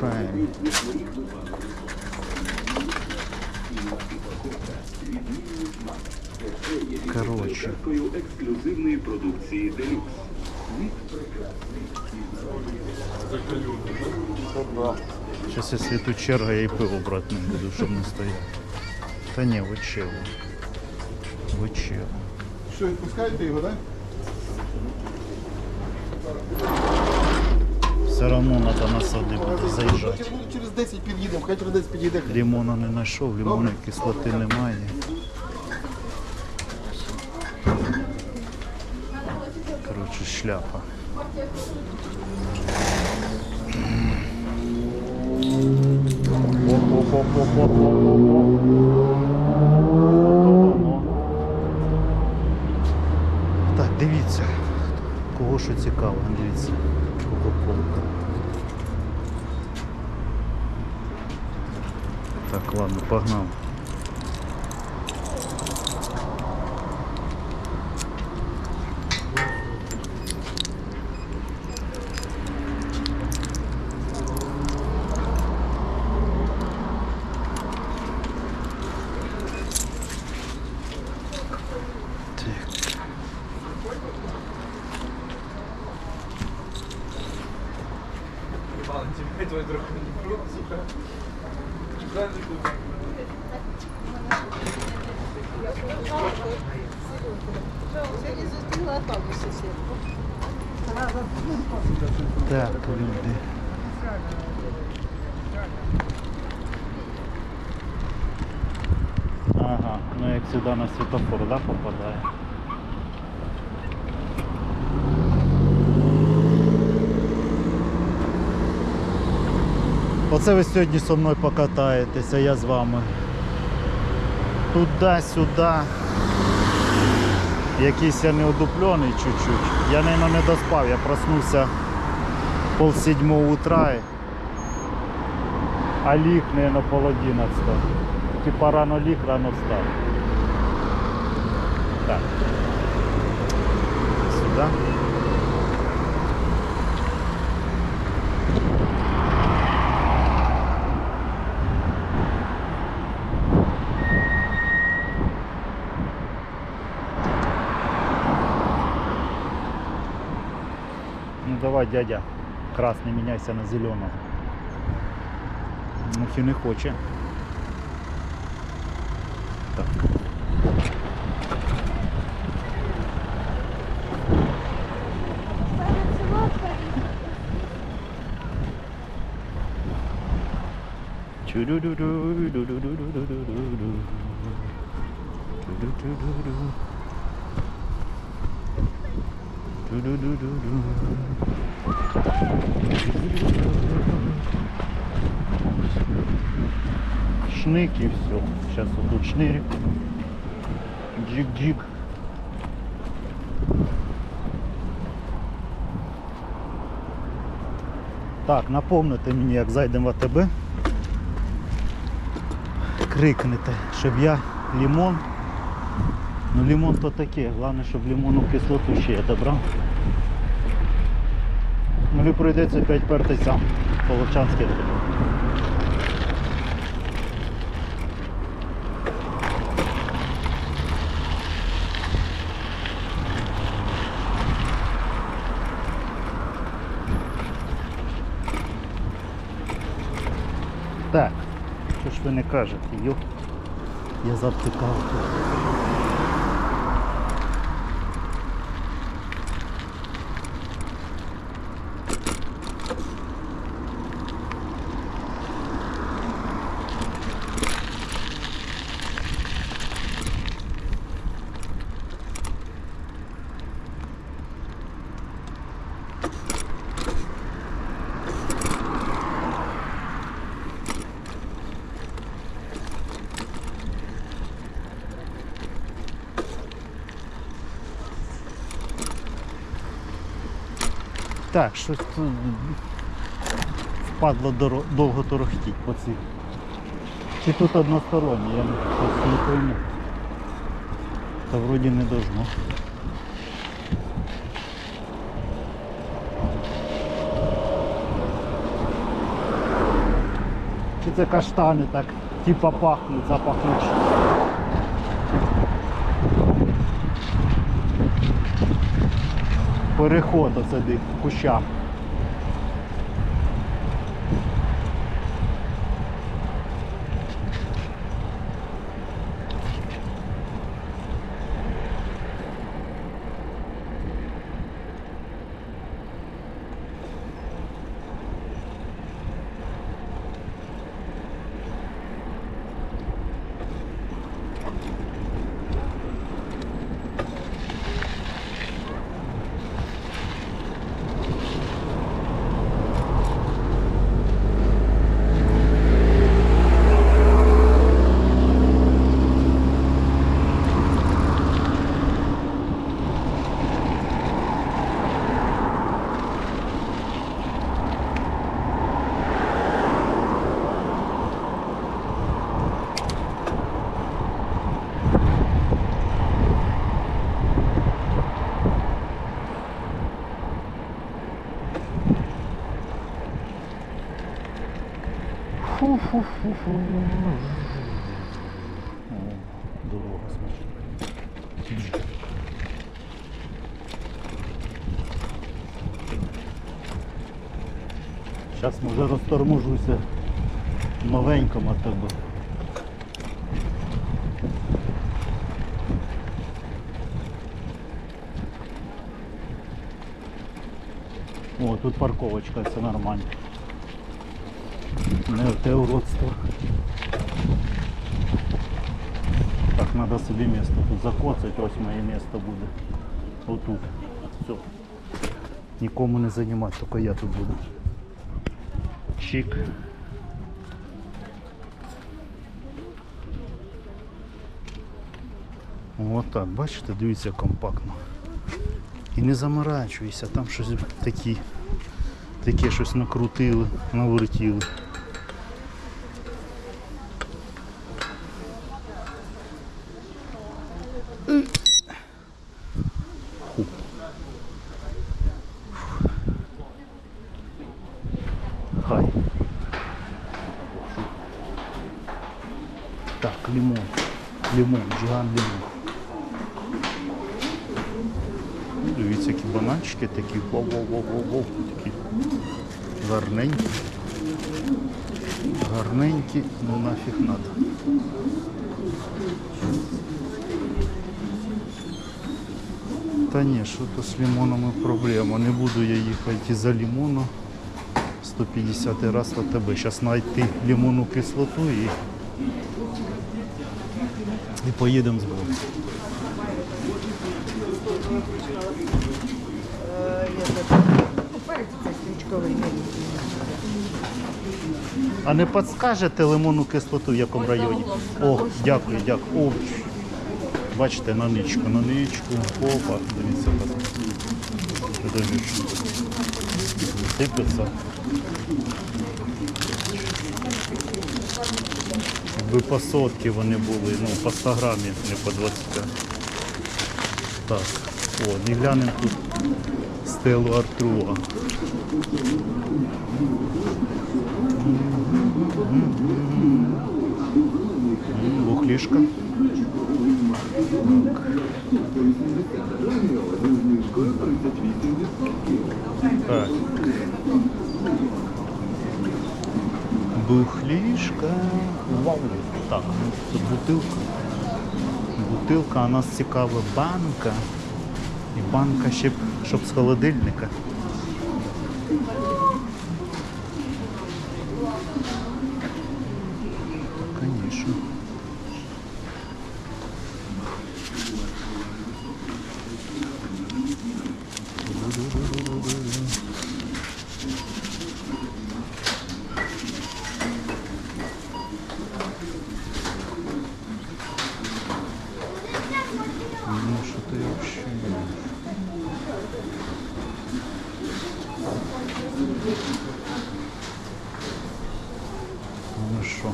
нарушаем. Короче. эксклюзивные продукции Делюкс. Сейчас если эту черга я и пыл обратно буду, чтобы не стоял. Та не, вы чего. Вы чего. Что, відпускаєте его, да? Все равно надо на сади буде заїжджати. Через 10 під'їдемо, хай через 10 під'їде. Лимона не знайшов, лимонної кислоти немає. Коротше, шляпа. Так, Так, ладно, погнал. Ебало, тебя твой друг не сука. Так, люди. Ага, ну як сюди на світофор, да, попадає? Оце ви сьогодні зі мною покатаєтеся, я з вами. Туди-сюди. Якийсь я неодуплений чуть-чуть. Я, мабуть, не доспав, я проснувся пол седьмого утра. А ліг, наверное, пол одинадцатого. Типа рано ліг, рано встав. Так. Сюда. Ну давай, дядя, красний міняйся на зеленого. Ну, чи не хоче. Так. Чу-ду-ду-ду-ду-ду-ду-ду-ду-ду. Чу-ду-ду-ду-ду. И все. Сейчас вот тут шнырь. Джик-джик. Так, напомните мені, як зайдемо в АТБ. Крикнете, щоб я лимон. Ну лимон то таке, головне, щоб лимонну кислоту ще я добрав. Мені прийдеться опять перти сам. Половчанський. Так, що ж ви не кажете, йо? Я завтикав Так, щось тут впадло доро- довго торохтіть по цих. Чи тут одностороннє, я не пойму. Та вроді не должно. Чи це каштани так, типа пахнуть, запахнуть. Переход оце в кущах. Фу-фу-фу-фу. О, дорога смачна. Зараз може розторможуся новенькому тебе. О, тут парковочка, все нормально. Не те уродство. Так, треба собі місто тут закоцати, ось моє місто буде. Отут. Все. Нікому не займати, тільки я тут буду. Чик. Отак, бачите, дивіться компактно. І не заморачуйся, там щось такі, таке щось накрутили, навертіли. Фу. Хай. Так, лимон. Лимон, джиган лимон. Ну, Дивіться, які бананчики такі. Воу-воу-воу-воу-воу. Такі гарненькі. Гарненькі, ну нафіг надо. Та ні, що то з лимонами проблема. Не буду я їхати за лимону. 150 раз на тебе. Зараз знайти лимонну кислоту і, і поїдемо з Богом. А не підскажете лимонну кислоту в якому районі? О, дякую, дякую. О, бачите, на ничку, на ничку. Опа, дивіться, дивіться. Сипеться. Би по сотки вони були, ну, по 100 грамів, не по 25. Так, о, і глянемо тут стелу Артруга. Бухлішка. Так. Бухлішка. Вау. Так, це бутилка. Бутилка, а нас цікава банка. І банка ще, щоб з холодильника. Конечно. Ну, что-то я вообще не вижу. Ну що?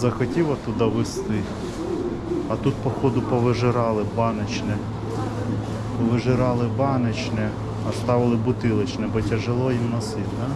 Не захотіла туди вести. А тут, походу, повижирали баночне. Повижирали баночне. Оставили бутилочне, бо тяжело їм носити, да?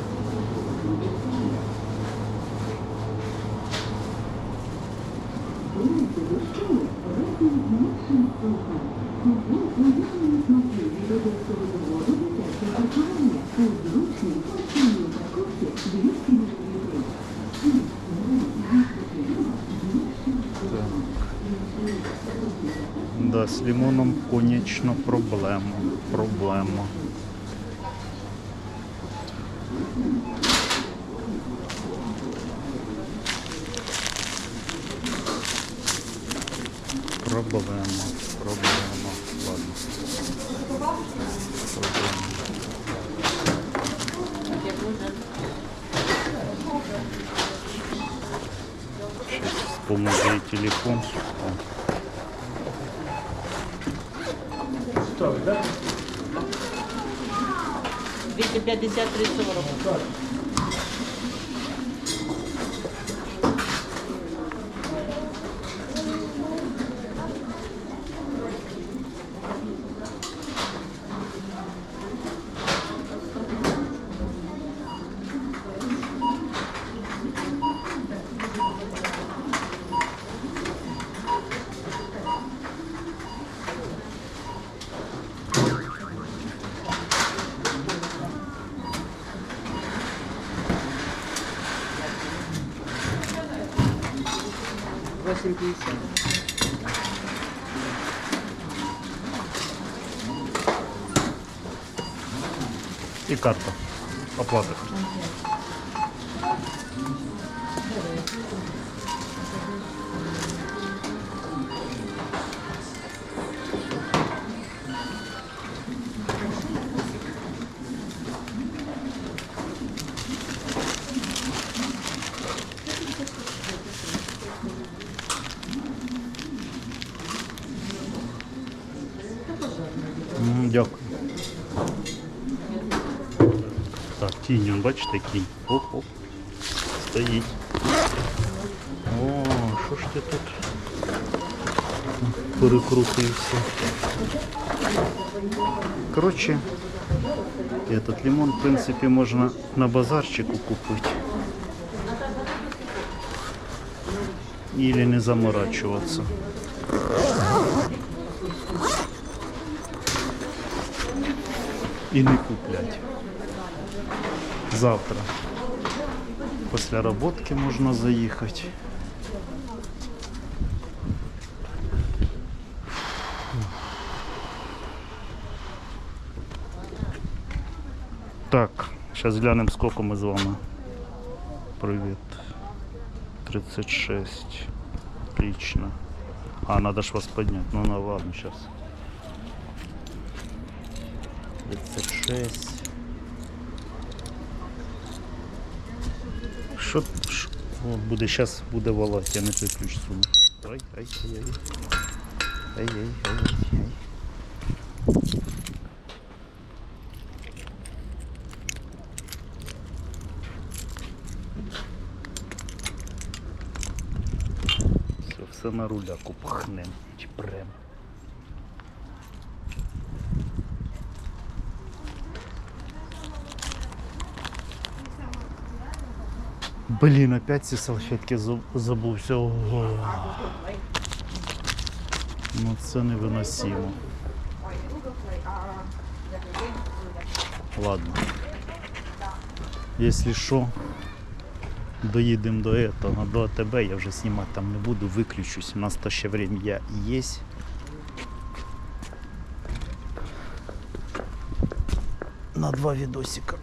Да, з лимоном, конечно, проблема. Проблема. Проблема, проблема. Ладно. Проблема. Сейчас вспомню ей телефон. О. Двісті п'ятдесят три сорок. Восемь п'ятдесят. И карта. Оплата. Дякую. Так, тінь, он, бачите, кінь. Оп-оп. Стоїть. О, що ж ти тут перекрутився? Коротше, этот лимон, в принципі, можна на базарчику купити. Или не заморачиваться. І не куплять. Завтра. Після роботки можна заїхати. Так, зараз глянемо, скільки ми з вами. Привіт. 36. Отлично. А, надо ж вас поднять. Ну, ну ладно, сейчас. 36. Що? О, буде, зараз буде волать, я не той ключ суну. Ай, ай, ай, ай. Ай, ай, ай, ай. Все, все на руляку пахнем. Чіпрем. Блін, опять ці салфетки забувся. Ого. Ну це невиносимо. Ладно. Якщо що, доїдемо до этого, до АТБ, я вже знімати там не буду, виключусь. У нас то ще время є. На два відосика.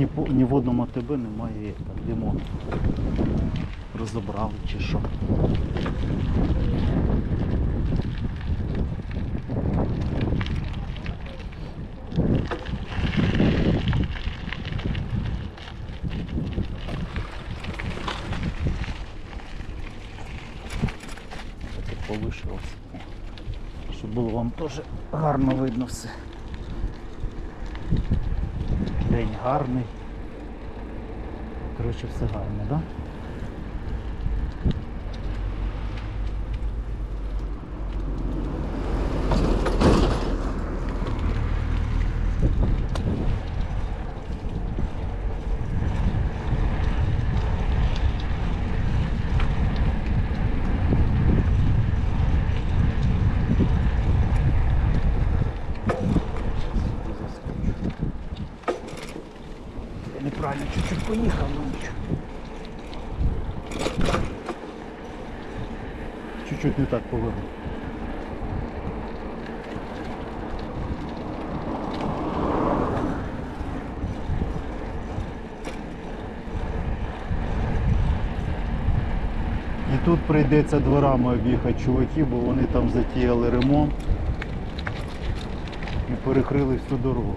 Ні, ні в одному АТБ немає лимону. Розібрали чи що. Так полишилося. Щоб було вам теж гарно видно все. Гарний. Коротше, все гарне, так? Да? поїхав, ну нічого. Чуть-чуть не так повернув. І тут прийдеться дворами об'їхати чуваків, бо вони там затіяли ремонт і перекрили всю дорогу.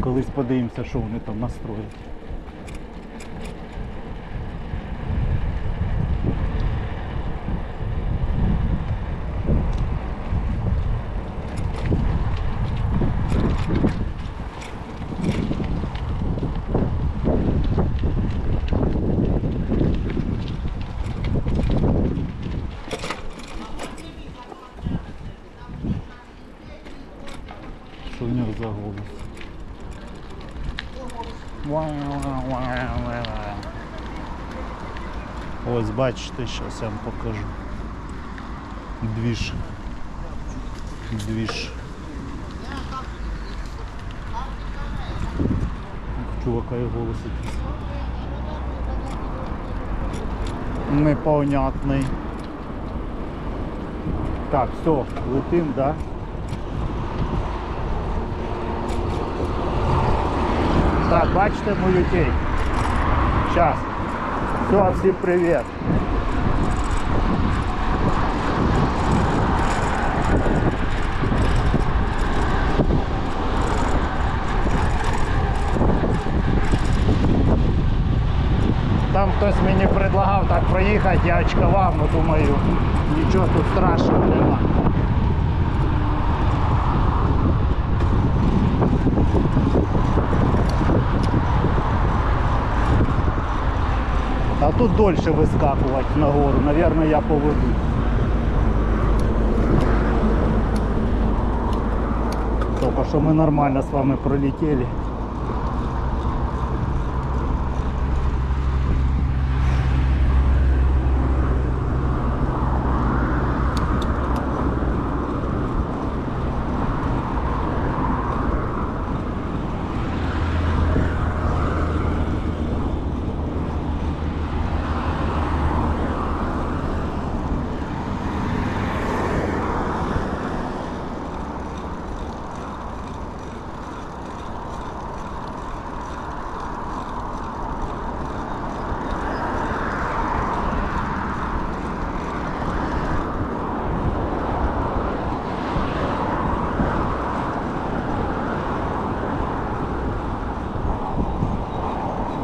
Колись подивимося, що вони там настроять. Що в нього за голос? Ось бачите, зараз я вам покажу. Двіж. Двіж. Чувака і голос. Непонятний. Так, все, летим, да? Так, бачите мою тень? Сейчас. Все, всем привет. Там хтось мені предлагав так проїхати, я очкував, ну думаю, нічого тут страшного нема. Тут дольше выскакивать на гору. Наверное, я поведу. Только что мы нормально с вами пролетели.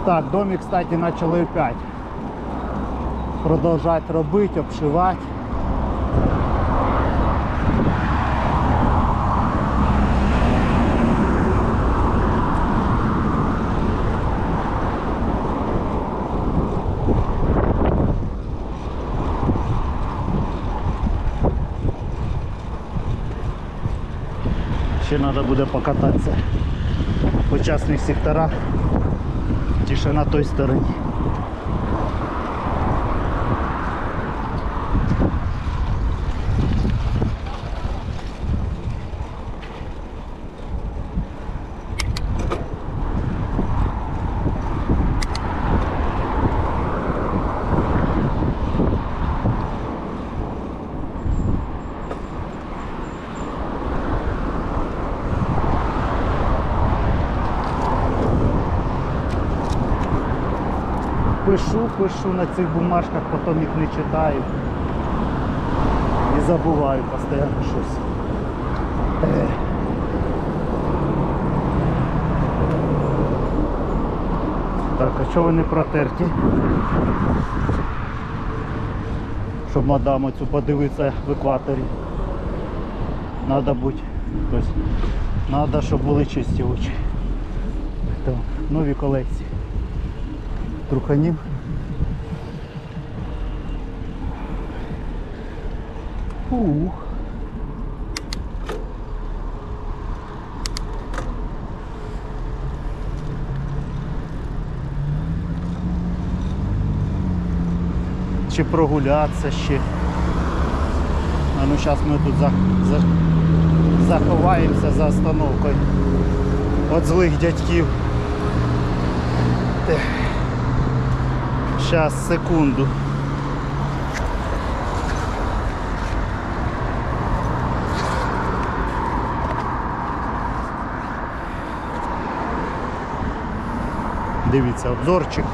Так, домик, кстати, начали опять продолжать робити, обшивати. Ще треба буде покататися по частних секторах. Тише на той стороні. Пишу, пишу на цих бумажках, потім їх не читаю. І забуваю постійно щось. Так, а чого не протерті? Щоб мадаму цю подивитися в екваторі. Надо бути. Тобто, надо, щоб були чисті очі. Так, нові колекції труханів. Ух. чи прогулятися ще. А ну зараз ми тут за, за, заховаємося за остановкою. От злих дядьків. Зараз, секунду. Дивіться, обзорчик.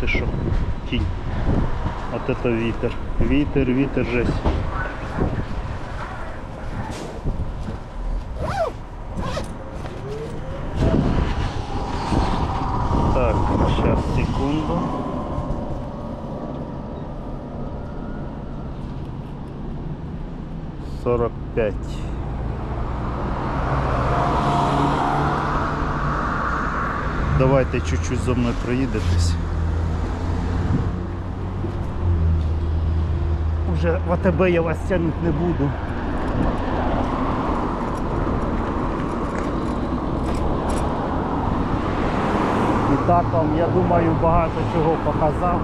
Ты шо? Тінь. Вот это вітер. Вітер, вітер, жесть. Так, сейчас, секунду. Сорок пять. Давайте чуть-чуть зо мною проїдетесь. Уже в АТБ я вас тягнути не буду. І так я думаю, багато чого показав.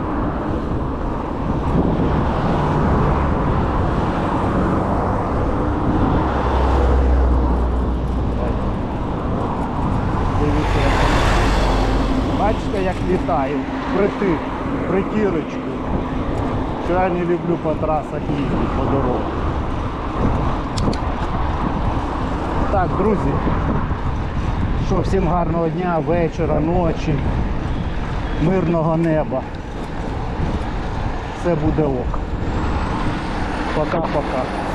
Бачите, як літаю. Притик, притірочку. Що я не люблю по трасах їздити по дорогах. Так, друзі. Що, всім гарного дня, вечора, ночі, мирного неба. Все буде ок. Пока-пока.